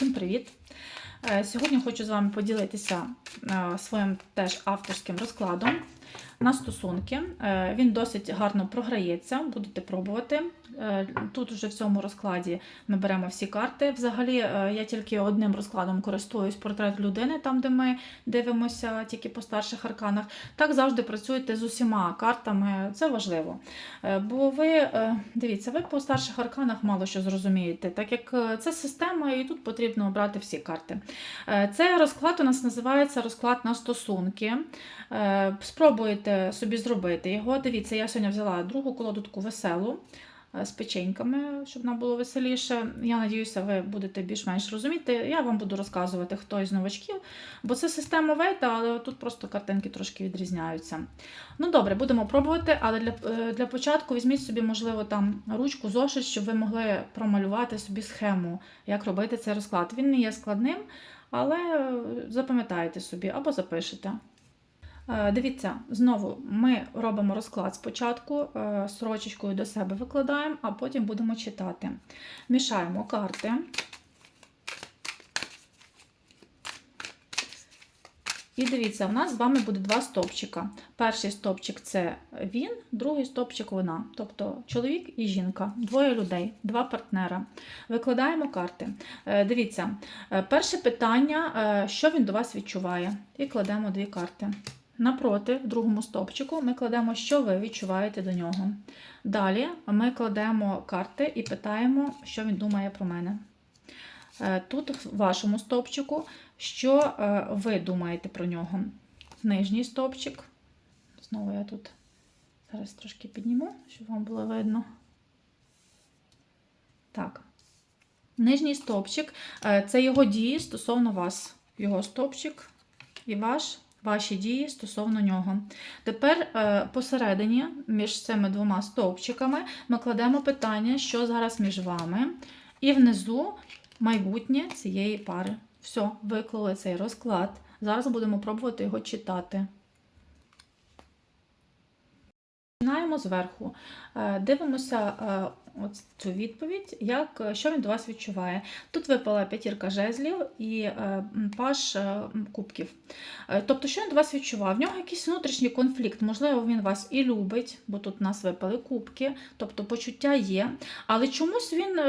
Всім привіт! Е, Сьогодні хочу з вами поділитися е, своїм теж авторським розкладом на стосунки. Е, Він досить гарно програється, будете пробувати. Е, Тут вже в цьому розкладі ми беремо всі карти. Взагалі, е, я тільки одним розкладом користуюсь портрет людини, там, де ми дивимося тільки по старших арканах. Так завжди працюйте з усіма картами, це важливо. Бо ви дивіться, ви по старших арканах мало що зрозумієте, так як це система, і тут потрібно обрати всі карти. Цей розклад у нас називається розклад на стосунки. Е, Спробуйте собі зробити його. Дивіться, я сьогодні взяла другу колоду таку веселу. е, З печеньками, щоб нам було веселіше. Я надіюся, ви будете більш-менш розуміти. Я вам буду розказувати, хто із новачків, бо це система Вейта, але тут просто картинки трошки відрізняються. Ну добре, будемо пробувати, але для, е, для початку візьміть собі, можливо, там ручку, зошит, щоб ви могли промалювати собі схему, як робити цей розклад. Він не є складним, але е, запам'ятайте собі або запишете. Е, Дивіться, знову ми робимо розклад спочатку, е, строчечкою до себе викладаємо, а потім будемо читати. Мішаємо карти. І дивіться, в нас з вами буде два стопчика. Перший стопчик це він, другий стопчик вона. Тобто чоловік і жінка, двоє людей, два партнера. Викладаємо карти. Е, Дивіться, перше питання, що він до вас відчуває. І кладемо дві карти. Напроти, в другому стопчику, ми кладемо, що ви відчуваєте до нього. Далі ми кладемо карти і питаємо, що він думає про мене. Е, Тут, в вашому стопчику, що е, ви думаєте про нього. Нижній стопчик. Знову я тут зараз трошки підніму, щоб вам було видно. Так. Нижній стопчик е, це його дії стосовно вас. Його стопчик і ваш, ваші дії стосовно нього. Тепер е, посередині, між цими двома стовпчиками, ми кладемо питання, що зараз між вами. І внизу майбутнє цієї пари. Все, виклали цей розклад. Зараз будемо пробувати його читати. Починаємо зверху. Е, Дивимося е, цю відповідь, як, е, що він до вас відчуває. Тут випала п'ятірка жезлів і паш кубків. Тобто, що він до вас відчував? В нього якийсь внутрішній конфлікт. Можливо, він вас і любить, бо тут у нас випали кубки, тобто почуття є. Але чомусь він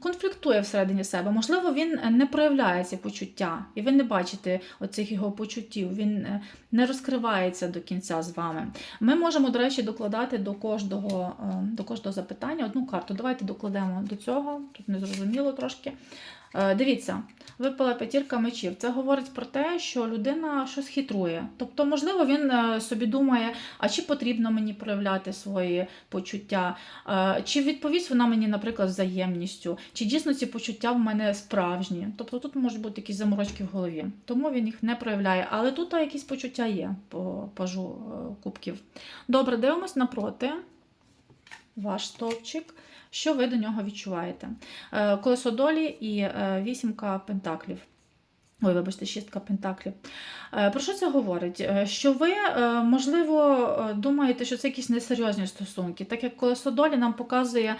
конфліктує всередині себе. Можливо, він не проявляє ці почуття, і ви не бачите оцих його почуттів. Він не розкривається до кінця з вами. Ми можемо, до речі, докладати до кожного, е, до кожного запитання одну карту. Давайте докладемо до цього, тут не зрозуміло трошки. Е, Дивіться, випала п'ятірка мечів. Це говорить про те, що людина щось хитрує. Тобто, можливо, він е, собі думає, а чи потрібно мені проявляти свої почуття, Е, чи відповість вона мені, наприклад, взаємністю, чи дійсно ці почуття в мене справжні. Тобто тут можуть бути якісь заморочки в голові, тому він їх не проявляє. Але тут якісь почуття є по пажу кубків. Добре, дивимось напроти. Ваш стовпчик. Що ви до нього відчуваєте? Е, Колесо долі і е, вісімка пентаклів. Ой, вибачте, шістка пентаклів. Е, Про що це говорить? Що ви, можливо, думаєте, що це якісь несерйозні стосунки, так як колесо долі нам показує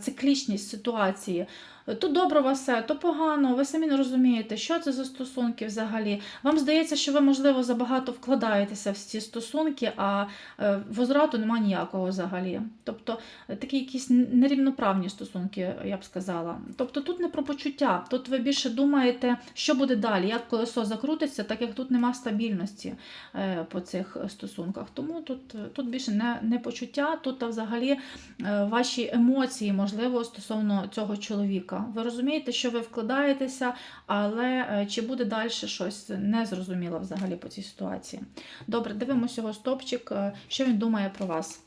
циклічність ситуації. То добре у вас все, то погано, ви самі не розумієте, що це за стосунки взагалі. Вам здається, що ви, можливо, забагато вкладаєтеся в ці стосунки, а е, возврату немає ніякого взагалі. Тобто е, такі якісь нерівноправні стосунки, я б сказала. Тобто тут не про почуття, тут ви більше думаєте, що буде далі, як колесо закрутиться, так як тут нема стабільності е, по цих стосунках. Тому тут, тут більше не, не почуття, тут а взагалі е, ваші емоції, можливо, стосовно цього чоловіка. Ви розумієте, що ви вкладаєтеся, але е, чи буде далі щось незрозуміло взагалі по цій ситуації. Добре, дивимося його стопчик, е, що він думає про вас.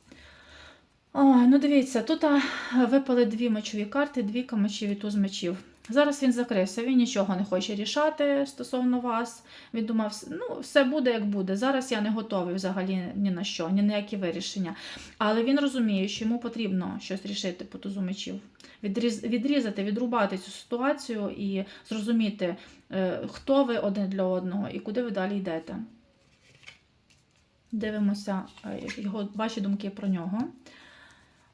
Ой, ну дивіться, тут а, випали дві мечові карти, двійка мечів і туз мечів. Зараз він закрився, він нічого не хоче рішати стосовно вас. Він думав, ну, все буде як буде. Зараз я не готовий взагалі ні на що, ні на які вирішення. Але він розуміє, що йому потрібно щось рішити по тузу мечів. Відріз, відрізати, відрубати цю ситуацію і зрозуміти, е, хто ви один для одного і куди ви далі йдете. Дивимося е, його, ваші думки про нього.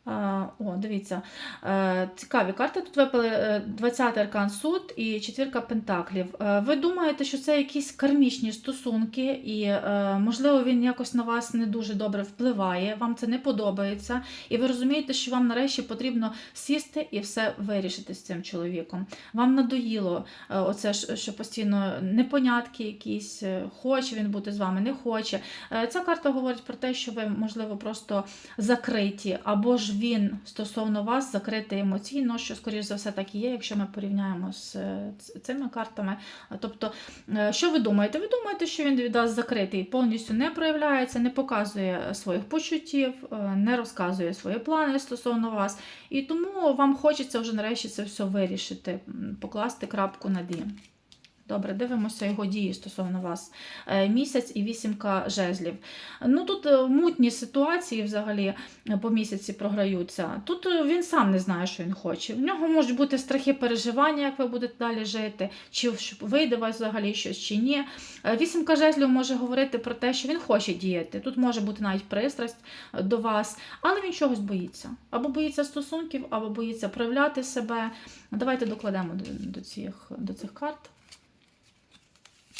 О, дивіться. Е, Цікаві карти. Тут випали е, 20 аркан суд і четвірка пентаклів. Е, Ви думаєте, що це якісь кармічні стосунки, і, е, можливо, він якось на вас не дуже добре впливає, вам це не подобається, і ви розумієте, що вам нарешті потрібно сісти і все вирішити з цим чоловіком. Вам надоїло е, оце, що постійно непонятки якісь, е, хоче він бути з вами, не хоче. Е, Ця карта говорить про те, що ви, можливо, просто закриті, або ж він стосовно вас закритий емоційно, що, скоріш за все, так і є, якщо ми порівняємо з е, цими картами. Тобто, е, що ви думаєте? Ви думаєте, що він від вас закритий, повністю не проявляється, не показує своїх почуттів, е, не розказує свої плани стосовно вас. І тому вам хочеться вже нарешті це все вирішити, покласти крапку над «і». Добре, дивимося його дії стосовно вас. Е, Місяць і вісімка жезлів. Ну тут е, мутні ситуації взагалі е, по місяці програються. Тут він сам не знає, що він хоче. В нього можуть бути страхи переживання, як ви будете далі жити, чи вийде вас взагалі щось чи ні. Вісімка жезлів може говорити про те, що він хоче діяти. Тут може бути навіть пристрасть до вас, але він чогось боїться. Або боїться стосунків, або боїться проявляти себе. Давайте докладемо до, до, цих, до цих карт.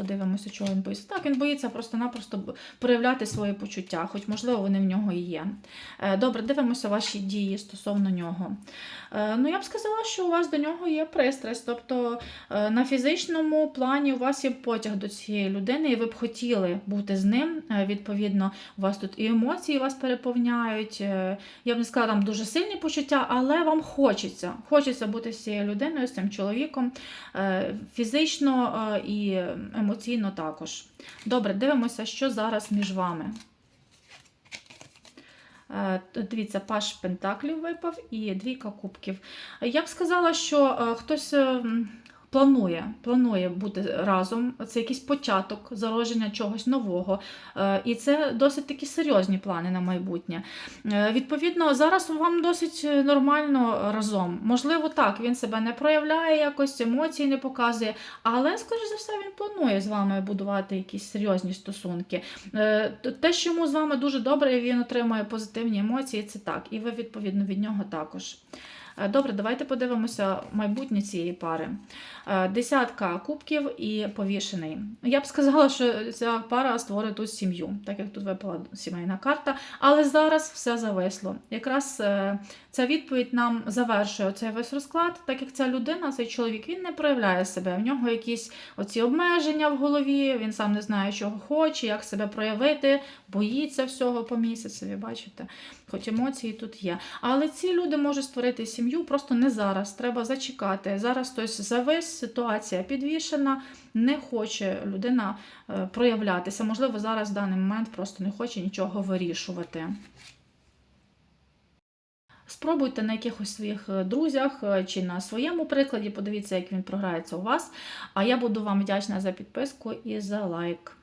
Подивимося, чого він боїться. Так, він боїться просто-напросто проявляти свої почуття, хоч, можливо, вони в нього і є. Е, Добре, дивимося ваші дії стосовно нього. Е, Ну, я б сказала, що у вас до нього є пристрасть. Тобто е, на фізичному плані у вас є потяг до цієї людини, і ви б хотіли бути з ним. Відповідно, у вас тут і емоції вас переповняють. Я б не сказала, там дуже сильні почуття, але вам хочеться. Хочеться бути з цією людиною, з цим чоловіком. Фізично і емоційно також. Добре, дивимося, що зараз між вами. Е, Дивіться, паш пентаклів випав і двійка кубків. Я б сказала, що е, хтось е, м, планує, планує бути разом. Це якийсь початок зародження чогось нового. Е, І це досить такі серйозні плани на майбутнє. Е, Відповідно, зараз вам досить е, нормально разом. Можливо, так, він себе не проявляє якось, емоцій не показує, але, скоріш за все, він планує з вами будувати якісь серйозні стосунки. Те, що йому з вами дуже добре, він отримує позитивні емоції, це так. І ви, відповідно, від нього також. Е, Добре, давайте подивимося майбутнє цієї пари. Е, Десятка кубків і повішений. Я б сказала, що ця пара створить тут сім'ю, так як тут випала сімейна карта. Але зараз все зависло. Якраз е, ця відповідь нам завершує цей весь розклад, так як ця людина, цей чоловік, він не проявляє себе. В нього якісь оці обмеження в голові, він сам не знає, чого хоче, як себе проявити, боїться всього по місяцеві, бачите? Хоч емоції тут є. Але ці люди можуть створити сім'ю просто не зараз. Треба зачекати. Зараз хтось завис, ситуація підвішена, не хоче людина е, проявлятися. Можливо, зараз в даний момент просто не хоче нічого вирішувати. Спробуйте на якихось своїх е, друзях е, чи на своєму прикладі, подивіться, як він програється у вас. А я буду вам вдячна за підписку і за лайк.